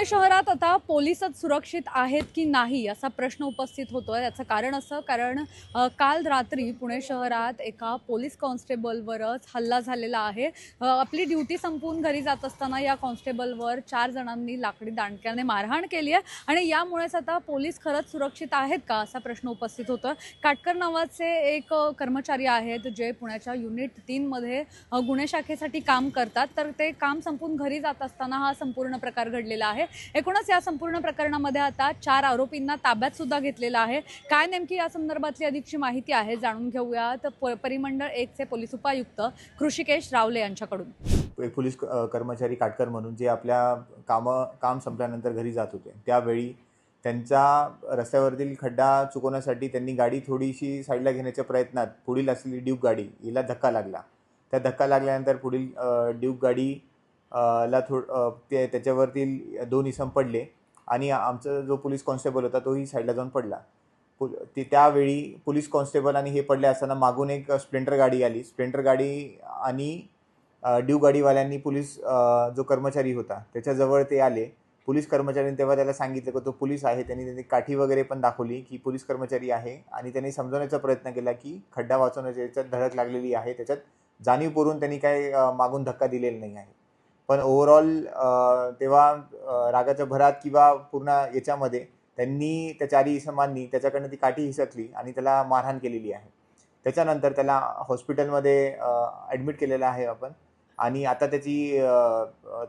पुणे शहरात आता पोलिसच सुरक्षित आहेत की नाही असा प्रश्न उपस्थित होतो आहे याचं कारण असं कारण काल रात्री पुणे शहरात एका पोलीस कॉन्स्टेबलवरच हल्ला झालेला आहे. आपली ड्युटी संपवून घरी जात असताना या कॉन्स्टेबलवर चार जणांनी लाकडी दांडक्याने मारहाण केली आहे आणि यामुळेच आता पोलीस खरंच सुरक्षित आहेत का असा प्रश्न उपस्थित होतो काटकर नावाचे एक कर्मचारी आहेत जे पुण्याच्या युनिट तीनमध्ये गुन्हे शाखेसाठी काम करतात. तर ते काम संपून घरी जात असताना हा संपूर्ण प्रकार घडलेला आहे. एकूणच या संपूर्ण प्रकरणामध्ये आता चार आरोपींना ताब्यात सुद्धा घेतलेलं आहे. काय नेमकी या संदर्भातली अधिकची माहिती आहे जाणून घेऊयात. प- परिमंडळ एकचे पोलीस उपायुक्त कृषिकेश रावले यांच्याकडून. एक पोलीस कर्मचारी काटकर म्हणून जे आपल्या कामं काम संपल्यानंतर घरी जात होते. त्यावेळी त्यांचा रस्त्यावरील खड्डा चुकवण्यासाठी त्यांनी गाडी थोडीशी साईडला घेण्याच्या प्रयत्नात पुढील असलेली ड्यूक गाडी हिला धक्का लागला. त्या धक्का लागल्यानंतर पुढील ड्यूक गाडी ला थो ते त्याच्यावरती दोन इसम पडले आणि आमचा जो पोलीस कॉन्स्टेबल होता तोही साईडला जाऊन पडला. पु ते त्यावेळी पोलीस कॉन्स्टेबल आणि हे पडले असताना मागून एक स्प्लेंडर गाडी आली. स्प्लेंडर गाडी आणि ड्यू गाडीवाल्यांनी पोलीस जो कर्मचारी होता त्याच्याजवळ ते आले. पोलीस कर्मचाऱ्यांनी तेव्हा त्याला सांगितलं की तो पोलीस आहे. त्यांनी त्यांनी काठी वगैरे पण दाखवली की पोलीस कर्मचारी आहे. आणि त्यांनी समजवण्याचा प्रयत्न केला की खड्डा वाचवण्याच्या याच्यात धडक लागलेली आहे. त्याच्यात जाणीवपूर्वक त्यांनी काय मागून धक्का दिलेला नाही आहे. पण ओव्हरऑल तेव्हा रागाच्या भरात किंवा पूर्ण याच्यामध्ये त्यांनी त्या चारी इसमांनी त्याच्याकडनं ती काठी हिसकली आणि त्याला मारहाण केलेली आहे. त्याच्यानंतर त्याला हॉस्पिटलमध्ये ॲडमिट केलेलं आहे आपण. आणि आता त्याची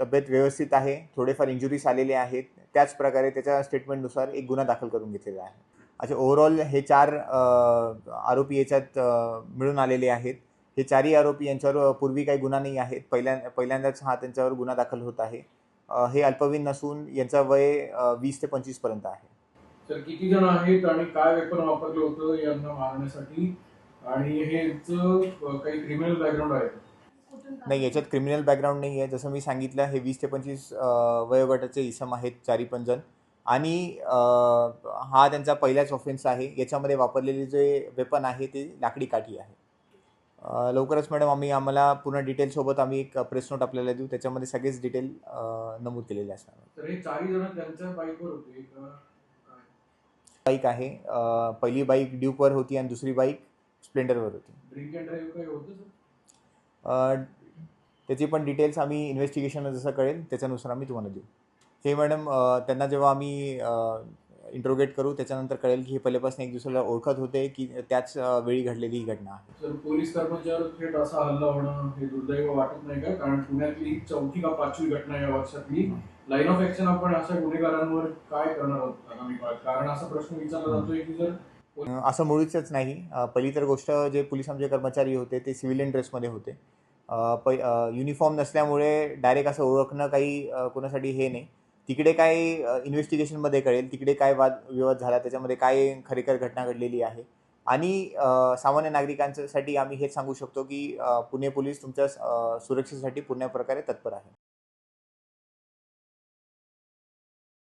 तब्येत व्यवस्थित आहे थोडेफार इंजुरीज आलेले आहेत. त्याच प्रकारे त्याच्या स्टेटमेंटनुसार एक गुन्हा दाखल करून घेतलेला आहे. असे ओव्हरऑल हे चार आरोपी याच्यात मिळून आलेले आहेत. हे चारही आरोपी यांच्यावर पूर्वी काही गुन्हा नाही आहेत. पहिल्या पहिल्यांदाच हा त्यांच्यावर गुन्हा दाखल होत आहे. हे अल्पवयीन नसून यांचं वय वीस ते पंचवीसपर्यंत आहे. तर किती जण आहेत आणि काय वेपन वापरलं होतं यांना मारण्यासाठी? आणि हे काही क्रिमिनल बॅकग्राऊंड आहे? नाही याच्यात क्रिमिनल बॅकग्राऊंड नाही आहे. जसं मी सांगितलं हे वीस ते पंचवीस वयोगटाचे इसम आहेत चारी पण जण. आणि हा त्यांचा पहिलाच ऑफेन्स आहे. याच्यामध्ये वापरलेले जे वेपन आहे ते लाकडी काठी आहे. लवकरच मॅडम आम्ही आम्हाला पूर्ण डिटेलसोबत आम्ही एक प्रेस नोट आपल्याला देऊ. त्याच्यामध्ये सगळेच डिटेल नमूद केलेले असणार. तर हे चारही जण त्यांच्या बाईकवर होते का? काय? बाईक आहे. पहिली बाईक ड्यूकवर होती आणि दुसरी बाईक स्प्लेंडरवर होती. त्याची पण डिटेल्स आम्ही इन्व्हेस्टिगेशन जसं कळेल त्याच्यानुसार आम्ही तुम्हाला देऊ. हे मॅडम त्यांना जेव्हा आम्ही इंट्रोगेट करू त्याच्यानंतर कळेल की हे पहिल्यापासून एक दुसऱ्याला ओळखत होते की त्याच वेळी घडलेली ही घटना आहे. पोलीस कर्मचाऱ्यावर थेट असा हल्ला होणं हे दुर्दैव वाटत नाही का? कारण पुण्यातली चौथी का पाचवी घटना या वर्षातली. लाईन ऑफ ऍक्शन आपण अशा गुन्हेगारांवर काय करणार आहोत आगामी काळात? कारण असा प्रश्न विचारला जातोय की जर असं मुळीच नाही. पहिली तर गोष्ट जे पोलीस आमचे कर्मचारी होते ते सिव्हिलियन ड्रेसमध्ये होते. पै युनिफॉर्म नसल्यामुळे डायरेक्ट असं ओळखणं काही कोणासाठी हे नाही. तिकडे काय इन्व्हेस्टिगेशनमध्ये कळेल तिकडे काय वाद विवाद झाला त्याच्यामध्ये काय खरेखर घटना घडलेली आहे. आणि सामान्य नागरिकांसाठी आम्ही हेच सांगू शकतो की पुणे पोलीस तुमच्या सुरक्षेसाठी पूर्ण प्रकारे तत्पर आहे.